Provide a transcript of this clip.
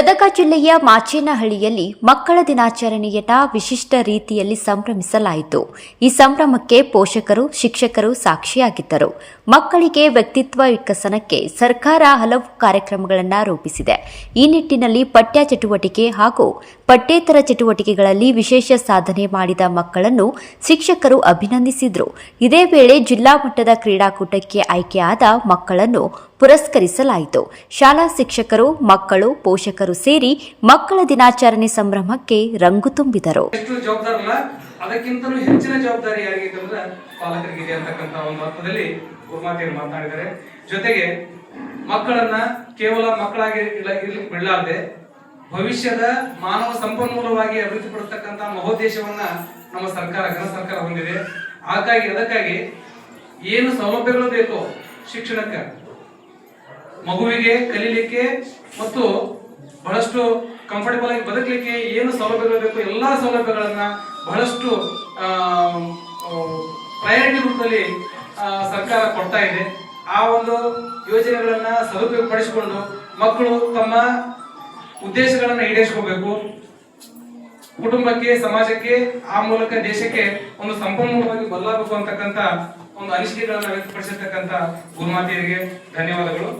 ಗದಗ ಜಿಲ್ಲೆಯ ಮಾಚೇನಹಳ್ಳಿಯಲ್ಲಿ ಮಕ್ಕಳ ದಿನಾಚರಣೆಯನ್ನ ವಿಶಿಷ್ಟ ರೀತಿಯಲ್ಲಿ ಸಂಭ್ರಮಿಸಲಾಯಿತು. ಈ ಸಂಭ್ರಮಕ್ಕೆ ಪೋಷಕರು, ಶಿಕ್ಷಕರು ಸಾಕ್ಷಿಯಾಗಿದ್ದರು. ಮಕ್ಕಳಿಗೆ ವ್ಯಕ್ತಿತ್ವ ವಿಕಸನಕ್ಕೆ ಸರ್ಕಾರ ಹಲವು ಕಾರ್ಯಕ್ರಮಗಳನ್ನು ರೂಪಿಸಿದೆ. ಈ ನಿಟ್ಟಿನಲ್ಲಿ ಪಠ್ಯ ಚಟುವಟಿಕೆ ಹಾಗೂ ಪಠ್ಯೇತರ ಚಟುವಟಿಕೆಗಳಲ್ಲಿ ವಿಶೇಷ ಸಾಧನೆ ಮಾಡಿದ ಮಕ್ಕಳನ್ನು ಶಿಕ್ಷಕರು ಅಭಿನಂದಿಸಿದರು. ಇದೇ ವೇಳೆ ಜಿಲ್ಲಾ ಮಟ್ಟದ ಕ್ರೀಡಾಕೂಟಕ್ಕೆ ಆಯ್ಕೆಯಾದ ಮಕ್ಕಳನ್ನು ಪುರಸ್ಕರಿಸಲಾಯಿತು. ಶಾಲಾ ಶಿಕ್ಷಕರು, ಮಕ್ಕಳು, ಪೋಷಕರು ಸೇರಿ ಮಕ್ಕಳ ದಿನಾಚರಣೆ ಸಂಭ್ರಮಕ್ಕೆ ರಂಗು ತುಂಬಿದರು. ಅದಕ್ಕಿಂತಲೂ ಹೆಚ್ಚಿನ ಜವಾಬ್ದಾರಿ ಯಾರಿಗಿದೆ ಪಾಲಕರಿಗಿದೆ ಅಂತಕ್ಕಂತ ಒಂದು ಅರ್ಥದಲ್ಲಿ ಗುರುಮಾತೆಯವರು ಮಾತನಾಡಿದ್ದಾರೆ. ಜೊತೆಗೆ ಮಕ್ಕಳನ್ನ ಕೇವಲ ಮಕ್ಕಳಾಗಿ ಬಿಡಲಾರ್ದೆ ಭವಿಷ್ಯದ ಮಾನವ ಸಂಪನ್ಮೂಲವಾಗಿ ಅಭಿವೃದ್ಧಿಪಡಿಸ್ತಕ್ಕಂಥ ಮಹೋದ್ದೇಶವನ್ನ ನಮ್ಮ ಸರ್ಕಾರ ಘನ ಸರ್ಕಾರ ಹೊಂದಿದೆ. ಹಾಗಾಗಿ ಅದಕ್ಕಾಗಿ ಏನು ಸೌಲಭ್ಯಗಳು ಬೇಕೋ ಶಿಕ್ಷಣಕ್ಕೆ ಮಗುವಿಗೆ ಕಲೀಲಿಕ್ಕೆ ಮತ್ತು ಬಹಳಷ್ಟು ಕಂಫರ್ಟಬಲ್ ಆಗಿ ಬದುಕಲಿಕ್ಕೆ ಏನು ಸೌಲಭ್ಯಗಳು ಬೇಕು ಎಲ್ಲ ಸೌಲಭ್ಯಗಳನ್ನ ಬಹಳಷ್ಟು ಪ್ರಯಾರಿಟಿ ರೂಪದಲ್ಲಿ ಸರ್ಕಾರ ಕೊಡ್ತಾ ಇದೆ. ಆ ಒಂದು ಯೋಜನೆಗಳನ್ನ ಸದುಪಯೋಗ ಪಡಿಸಿಕೊಂಡು ಮಕ್ಕಳು ತಮ್ಮ ಉದ್ದೇಶಗಳನ್ನ ಈಡೇರಿಸ್ಕೋಬೇಕು. ಕುಟುಂಬಕ್ಕೆ, ಸಮಾಜಕ್ಕೆ, ಆ ಮೂಲಕ ದೇಶಕ್ಕೆ ಒಂದು ಸಂಪನ್ಮೂಲವಾಗಿ ಬದಲಾಗಬೇಕು ಅಂತಕ್ಕಂಥ ಒಂದು ಅನಿಸಿಕೆಗಳನ್ನು ವ್ಯಕ್ತಪಡಿಸಿರ್ತಕ್ಕಂಥ ಗುರುಮಾತೆಯರಿಗೆ ಧನ್ಯವಾದಗಳು.